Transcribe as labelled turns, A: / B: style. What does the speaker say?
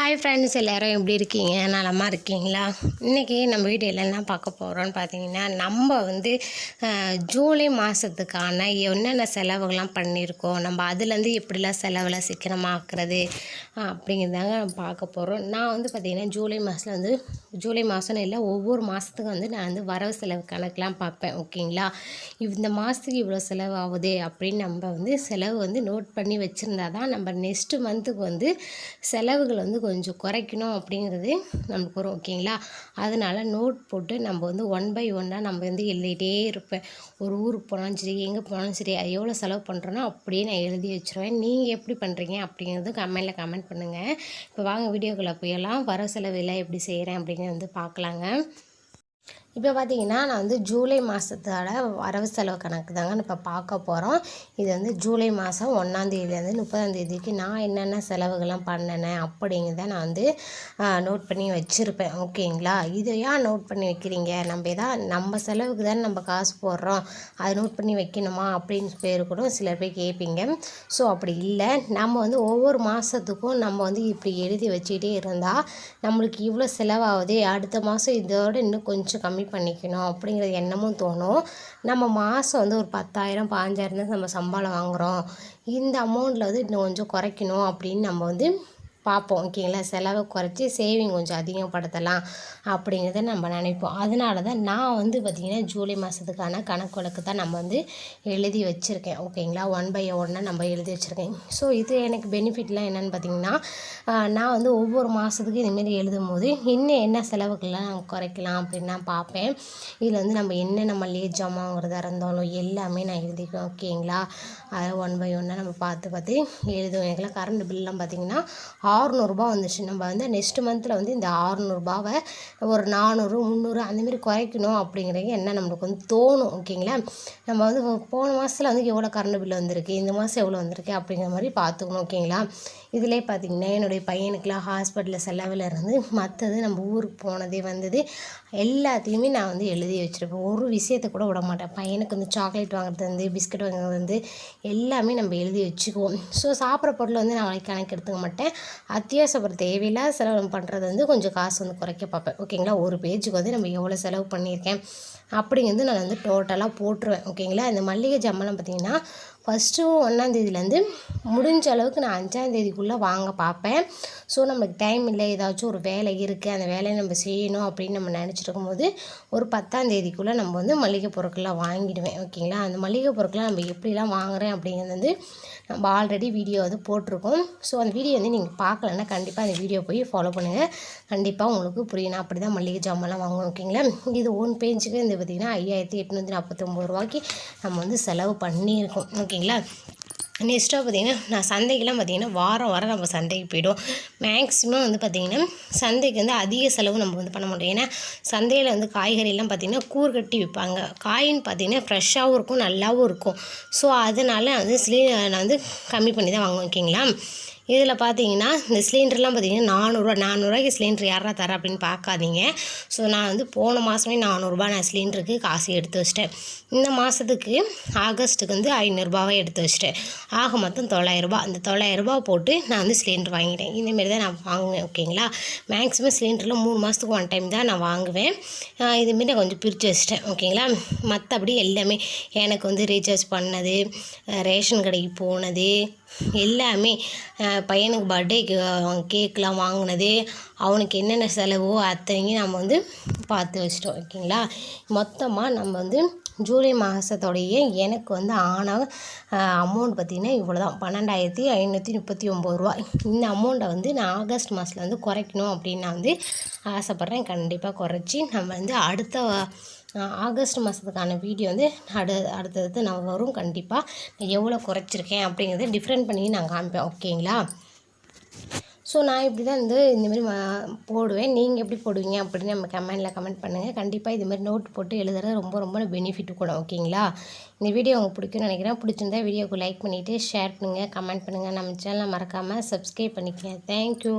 A: Hi friends எல்லோரும் எப்படி இருக்கீங்க? நலமாக இருக்கீங்களா? இன்றைக்கி நம்ம வீடியோவில் என்ன பார்க்க போகிறோன்னு பார்த்தீங்கன்னா நம்ம வந்து ஜூலை மாதத்துக்கான என்னென்ன செலவுகள்லாம் பண்ணியிருக்கோம்? நம்ம அதுலேருந்து எப்படிலாம் செலவெல்லாம் சீக்கிரமாக்குறது அப்படிங்கிறதாங்க நம்ம பார்க்க போகிறோம் நான் வந்து பார்த்திங்கன்னா ஜூலை மாதத்தில் வந்து ஜூலை மாதம்னு இல்லை ஒவ்வொரு மாதத்துக்கும் வந்து நான் வந்து வரவு செலவு கணக்கெலாம் பார்ப்பேன் ஓகேங்களா? இந்த மாதத்துக்கு இவ்வளோ செலவு ஆகுது அப்படின்னு நம்ம வந்து செலவு வந்து நோட் பண்ணி வச்சுருந்தா தான் நம்ம நெக்ஸ்ட்டு மந்த்துக்கு வந்து செலவுகள் வந்து கொஞ்சம் குறைக்கணும் அப்படிங்கிறது நமக்கு வரும் ஓகேங்களா? அதனால் நோட் போட்டு நம்ம வந்து ஒன் பை ஒன்னாக நம்ம வந்து எழுதிட்டே இருப்பேன். ஒரு ஊருக்கு போனாலும் சரி எங்கே போனாலும் சரி அது எவ்வளோ செலவு பண்ணுறோனோ அப்படியே நான் எழுதி வச்சுருவேன். நீங்கள் எப்படி பண்ணுறீங்க அப்படிங்கிறது கமெண்டில் கமெண்ட் பண்ணுங்கள் இப்போ வாங்க வீடியோக்குள்ளே போயெல்லாம் வர செலவில் எப்படி செய்கிறேன் அப்படிங்கிறது வந்து பார்க்கலாங்க. இப்போ பார்த்தீங்கன்னா நான் வந்து ஜூலை மாதத்தோட வரவு செலவு கணக்கு தாங்க இப்போ பார்க்க போகிறோம் இது வந்து ஜூலை மாதம் ஒன்றாந்தேதியிலேருந்து முப்பதாந்தேதிக்கு நான் என்னென்ன செலவுகள்லாம் பண்ணினேன் அப்படிங்கிறத நான் வந்து நோட் பண்ணி வச்சுருப்பேன். ஓகேங்களா? இதை ஏன் நோட் பண்ணி வைக்கிறீங்க? நம்ம எதாவது நம்ம செலவுக்கு தானே நம்ம காசு போடுறோம். அதை நோட் பண்ணி வைக்கணுமா? அப்படின்னு பேர் கூட சிலர் போய் கேட்பீங்க. ஸோ அப்படி இல்லை. நம்ம வந்து ஒவ்வொரு மாதத்துக்கும் நம்ம வந்து இப்படி எழுதி வச்சுக்கிட்டே இருந்தால் நம்மளுக்கு இவ்வளோ செலவாகுது அடுத்த மாதம் இதோட இன்னும் கொஞ்சம் கம்மி பண்ணிக்கணும் அப்படிங்கிற எண்ணமும் தோணும். நம்ம மாதம் வந்து ஒரு பத்தாயிரம் பாஞ்சாயிரம் தான் நம்ம சம்பளம் வாங்குகிறோம் இந்த அமௌண்ட்டில் வந்து இன்னும் கொஞ்சம் குறைக்கணும் அப்படின்னு நம்ம வந்து பார்ப்போம். ஓகேங்களா செலவை குறைச்சி சேவிங் கொஞ்சம் அதிகப்படுத்தலாம் அப்படிங்கிறத நம்ம நினைப்போம். அதனால தான் நான் வந்து பார்த்திங்கன்னா ஜூலை மாதத்துக்கான கணக்கு வழக்கு தான் நம்ம வந்து எழுதி வச்சுருக்கேன். ஓகேங்களா ஒன் பை ஒன்னாக நம்ம எழுதி வச்சுருக்கேன். ஸோ இது எனக்கு பெனிஃபிட்லாம் என்னென்னு பார்த்தீங்கன்னா நான் வந்து ஒவ்வொரு மாதத்துக்கு இதுமாரி எழுதும் போது இன்னும் என்ன செலவுகள்லாம் நான் குறைக்கலாம் அப்படின்னு நான் பார்ப்பேன். இதில் வந்து நம்ம என்ன நம்ம ஜாமான் வாங்குறதா இருந்தாலும் எல்லாமே நான் எழுதிக்குவேன் ஓகேங்களா அதை ஒன் பை ஒன்னாக நம்ம பார்த்து பார்த்து எழுதுவோம். எனக்குலாம் கரண்ட் பில்லாம் பார்த்தீங்கன்னா ஆறுநூறுபா வந்துச்சு. நம்ம வந்து நெக்ஸ்ட் மந்தில் வந்து இந்த ஆறுநூறுபாவை ஒரு நானூறு முந்நூறு அந்தமாரி குறைக்கணும் அப்படிங்கிறது என்ன நம்மளுக்கு வந்து தோணும் ஓகேங்களா நம்ம வந்து போன மாதத்தில் வந்து எவ்வளோ கரண்ட் பில் வந்திருக்கு இந்த மாதம் எவ்வளோ வந்திருக்கு அப்படிங்கிற மாதிரி பார்த்துக்கணும் ஓகேங்களா இதிலே பார்த்தீங்கன்னா என்னுடைய பையனுக்கெலாம் ஹாஸ்பிட்டலில் செலவில் இருந்து மற்றது நம்ம ஊருக்கு போனது வந்தது. எல்லாத்தையுமே நான் வந்து எழுதி வச்சுருப்பேன். ஒரு விஷயத்தை கூட விட மாட்டேன். பையனுக்கு வந்து சாக்லேட் வாங்குறது வந்து பிஸ்கட் வாங்குறது வந்து எல்லாமே நம்ம எழுதி வச்சுக்குவோம். ஸோ சாப்பிட்ற பொருள் வந்து நான் கணக்கு எடுத்துக்க மாட்டேன். அத்தியாவசியப்படுற தேவையில்லாத செலவு பண்ணுறது வந்து கொஞ்சம் காசு வந்து குறைக்க பார்ப்பேன். ஓகேங்களா ஒரு பேஜுக்கு வந்து நம்ம எவ்வளோ செலவு பண்ணியிருக்கேன்? அப்படிங்கிறது நான் வந்து டோட்டலாக போட்டுருவேன். ஓகேங்களா இந்த மல்லிகை ஜாமான்லாம் பார்த்திங்கன்னா ஃபஸ்ட்டு ஒன்றாந்தேதியிலேருந்து முடிஞ்ச அளவுக்கு நான் அஞ்சாந்தேதிக்குள்ளே வாங்க பார்ப்பேன். ஸோ நமக்கு டைம் இல்லை ஏதாச்சும் ஒரு வேலை இருக்குது அந்த வேலையை நம்ம செய்யணும் அப்படின்னு நம்ம நினச்சிட்டு இருக்கும்போது ஒரு பத்தாந்தேதிக்குள்ளே நம்ம வந்து மளிகை பொருட்கள்லாம் வாங்கிடுவேன். ஓகேங்களா? அந்த மளிகை பொருட்கள்லாம் நம்ம எப்படிலாம் வாங்குகிறேன் அப்படிங்கிறது வந்து நம்ம ஆல்ரெடி வீடியோ வந்து போட்டிருக்கோம். ஸோ அந்த வீடியோ வந்து நீங்கள் பார்க்கலன்னா கண்டிப்பாக அந்த வீடியோ போய் ஃபாலோ பண்ணுங்கள் கண்டிப்பாக உங்களுக்கு புரியும். நான் அப்படி தான் மளிகை ஜாமான்லாம் வாங்குவோம் ஓகேங்களா? இது ஓன் பேஜுக்கு இந்த பார்த்திங்கன்னா ஐயாயிரத்தி எட்நூற்றி நாற்பத்தொம்பது ரூபாய்க்கு நம்ம வந்து செலவு பண்ணியிருக்கோம் ஓகேங்களா? நெக்ஸ்ட்டாக பார்த்தீங்கன்னா நான் சந்தைக்கெலாம் பார்த்தீங்கன்னா வாரம் வாரம் நம்ம சந்தைக்கு போய்டும் மேக்ஸிமம் வந்து பார்த்திங்கன்னா சந்தைக்கு வந்து அதிக செலவு நம்ம வந்து பண்ண மாட்டோம். ஏன்னா சந்தையில் வந்து காய்கறிலாம் பார்த்திங்கன்னா கூறு கட்டி விற்பாங்க. காயின்னு பார்த்திங்கன்னா ஃப்ரெஷ்ஷாகவும் இருக்கும் நல்லாவும் இருக்கும். ஸோ அதனால் வந்து சிலி நான் வந்து கம்மி பண்ணி தான் வாங்குவேன் ஓகேங்களா இதில் பார்த்தீங்கன்னா இந்த சிலிண்டர்லாம் பார்த்தீங்கன்னா நானூறுரூவா நானூறுரூவாய்க்கு சிலிண்டர் யாரா தர அப்படின்னு பார்க்காதீங்க. ஸோ நான் வந்து போன மாதமே நானூறுரூபா நான் சிலிண்டருக்கு காசு எடுத்து வச்சிட்டேன். இந்த மாதத்துக்கு ஆகஸ்ட்டுக்கு வந்து ஐநூறுரூபாவை எடுத்து வச்சிட்டேன். ஆக மொத்தம் தொள்ளாயிரரூபா. அந்த தொள்ளாயிரரூபா போட்டு நான் வந்து சிலிண்டர் வாங்கிட்டேன். இந்தமாரி தான் நான் வாங்குவேன் ஓகேங்களா? மேக்ஸிமம் சிலிண்டரில் மூணு மாதத்துக்கு ஒன் டைம் தான் நான் வாங்குவேன். இதுமாரி நான் கொஞ்சம் பிரித்து வச்சிட்டேன் ஓகேங்களா? மற்றபடி எல்லாமே எனக்கு வந்து ரீசார்ஜ் பண்ணது ரேஷன் கடைக்கு போனது எல்லாமே பையனுக்கு பர்த்டேக்கு கேக்கெலாம் வாங்கினது அவனுக்கு என்னென்ன செலவோ அத்தனையும் நம்ம வந்து பார்த்து வச்சிட்டோம் ஓகேங்களா? மொத்தமாக நம்ம வந்து ஜூலை மாதத்தோடைய எனக்கு வந்து ஆன அமௌண்ட் பார்த்திங்கன்னா இவ்வளோ தான் பன்னெண்டாயிரத்தி ஐநூற்றி முப்பத்தி ஒம்பது ரூபா இந்த அமௌண்ட்டை வந்து நான் ஆகஸ்ட் மாதத்தில் வந்து குறைக்கணும் அப்படின்னு நான் வந்து ஆசைப்பட்றேன். கண்டிப்பாக குறைச்சி நம்ம வந்து அடுத்த ஆகஸ்ட் மாதத்துக்கான வீடியோ வந்து அடு அடுத்தடுத்து நான் வரும் கண்டிப்பாக நான் எவ்வளோ குறைச்சிருக்கேன் அப்படிங்கிறத டிஃப்ரெண்ட் பண்ணி நான் காமிப்பேன் ஓகேங்களா? ஸோ நான் இப்படி தான் வந்து இந்தமாரி போடுவேன். நீங்கள் எப்படி போடுவீங்க அப்படின்னு நம்ம கமெண்டில் கமெண்ட் பண்ணுங்கள் கண்டிப்பாக இதுமாதிரி நோட் போட்டு எழுதுறது ரொம்ப ரொம்ப பெனிஃபிட் கூட ஓகேங்களா? இந்த வீடியோ உங்களுக்கு பிடிக்கும்னு நினைக்கிறேன். பிடிச்சிருந்தா வீடியோக்கு லைக் பண்ணிவிட்டு ஷேர் பண்ணுங்கள் கமெண்ட் பண்ணுங்கள் நம்ம சேனலை மறக்காமல் சப்ஸ்கிரைப் பண்ணிக்கங்க. தேங்க்யூ